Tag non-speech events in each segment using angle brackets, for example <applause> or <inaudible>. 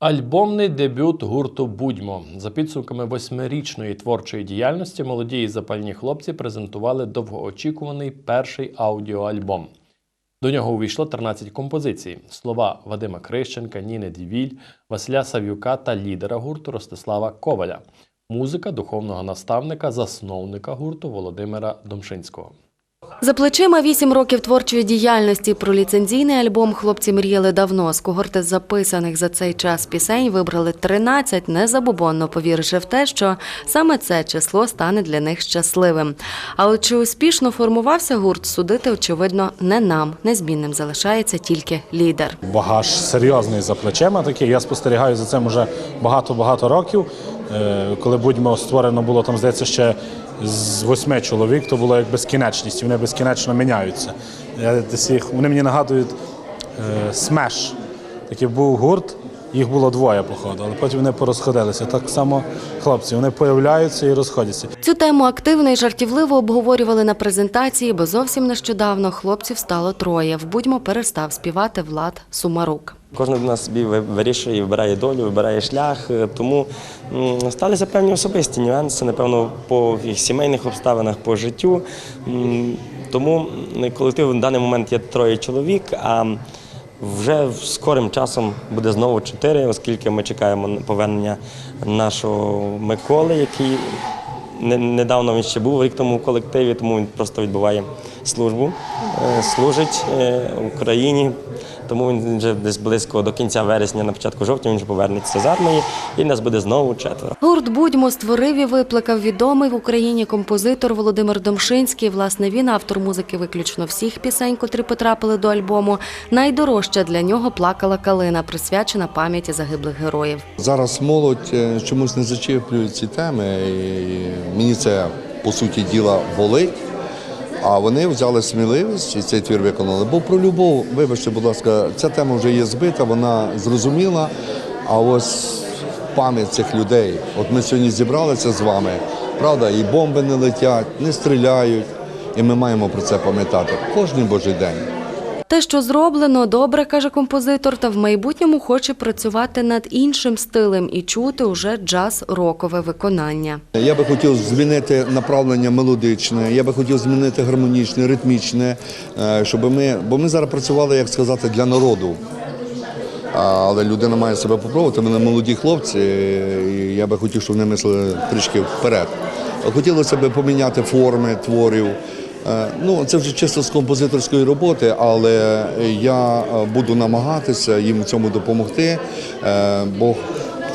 Альбомний дебют гурту Будьмо за підсумками восьмирічної творчої діяльності молоді і запальні хлопці презентували довгоочікуваний перший аудіоальбом. До нього увійшло 13 композицій: слова Вадима Крищенка, Ніни Дівіль, Василя Сав'юка та лідера гурту Ростислава Коваля, музика духовного наставника, засновника гурту Володимира Домшинського. За плечима вісім років творчої діяльності про ліцензійний альбом хлопці мріяли давно. З когорти записаних за цей час пісень вибрали 13, незабобонно повіривши в те, що саме це число стане для них щасливим. А от чи успішно формувався гурт, судити, очевидно, не нам. Незмінним залишається тільки лідер. багаж серйозний за плечима такий. Я спостерігаю за цим уже багато-багато років. Е, Коли будьмо створено було там, здається, ще з восьми чоловік, то було як безкінечність, і вони безкінечно міняються. Я десь їх, вони мені нагадують е, смеш. Такий був гурт, їх було двоє, походу, але потім вони порозходилися. Так само хлопці, вони появляються і розходяться. Цю тему активно і жартівливо обговорювали на презентації, бо зовсім нещодавно хлопців стало троє. В будьмо перестав співати Влад Сумарук. Кожен з нас собі вирішує, вибирає долю, вибирає шлях. Е, Тому сталися певні особисті нюанси, напевно, по їх сімейних обставинах, по життю. Тому колектив в даний момент є троє чоловік, а вже скорим часом буде знову чотири, оскільки ми чекаємо на повернення нашого Миколи, який недавно він ще був рік тому в колективі, тому він просто відбуває службу, е, служить е, Україні. Тому він вже десь близько до кінця вересня, на початку жовтня, він вже повернеться з армії, і нас буде знову четверо. Гурт Будьмо створив і викликав відомий в Україні композитор Володимир Домшинський. Власне, він автор музики виключно всіх пісень, котрі потрапили до альбому. Найдорожча для нього плакала калина, присвячена пам'яті загиблих героїв. Зараз молодь е, чомусь не зачіплює ці теми. І мені це по суті діла болить. А вони взяли сміливість і цей твір виконали. Бо про любов, вибачте, будь ласка, ця тема вже є збита, вона зрозуміла. А ось пам'ять цих людей. От ми сьогодні зібралися з вами, правда, і бомби не летять, не стріляють. І ми маємо про це пам'ятати кожен божий день. Те, що зроблено, добре, каже композитор, та в майбутньому хоче працювати над іншим стилем і чути уже джаз-рокове виконання. Я би хотів змінити направлення мелодичне, я би хотів змінити гармонічне, ритмічне, е, щоб ми, бо ми зараз працювали, як сказати, для народу. Але людина має себе попробувати. Ми молоді хлопці, і я би хотів, щоб вони мислили трішки вперед. Хотілося б поміняти форми творів. Е, Ну, це вже чисто з композиторської роботи, але я е, буду намагатися їм в цьому допомогти, е, бо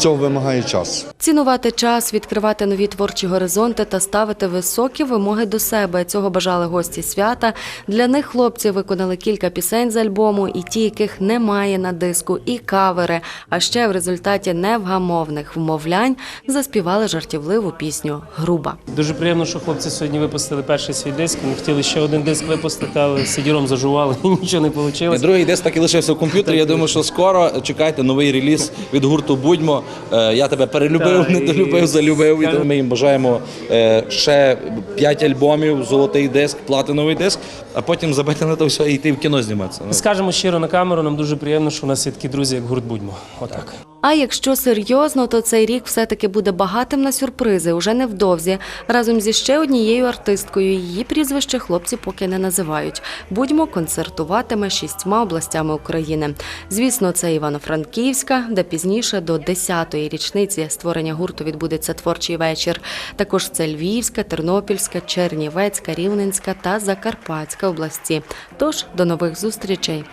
цього вимагає час. Цінувати час, відкривати нові творчі горизонти та ставити високі вимоги до себе. Цього бажали гості свята. Для них хлопці виконали кілька пісень з альбому, і ті, яких немає на диску, і кавери. А ще в результаті невгамовних вмовлянь заспівали жартівливу пісню Груба. Дуже приємно, що хлопці сьогодні випустили перший свій диск. Вони хотіли ще один диск випустити, але сидіром зажували <laughs> і нічого не І. Другий диск так і лишився в комп'ютері. Я думаю, що скоро чекайте новий реліз від гурту Будьмо. Е, Я тебе перелюбив, і- недолюбив, залюбив. І ми їм бажаємо е, ще 5 альбомів, золотий диск, платиновий диск, а потім забити на то все і йти в кіно зніматися. Ну. Скажемо щиро на камеру, нам дуже приємно, що у нас є такі друзі, як гурт Будьмо. Отак. А якщо серйозно, то цей рік все-таки буде багатим на сюрпризи. Уже невдовзі. Разом зі ще однією артисткою. Її прізвище хлопці поки не називають. Будьмо концертуватиме шістьма областями України. Звісно, це Івано-Франківська, де пізніше до 10-ї річниці створення гурту відбудеться творчий вечір. Також це Львівська, Тернопільська, Чернівецька, Рівненська та Закарпатська області. Тож до нових зустрічей.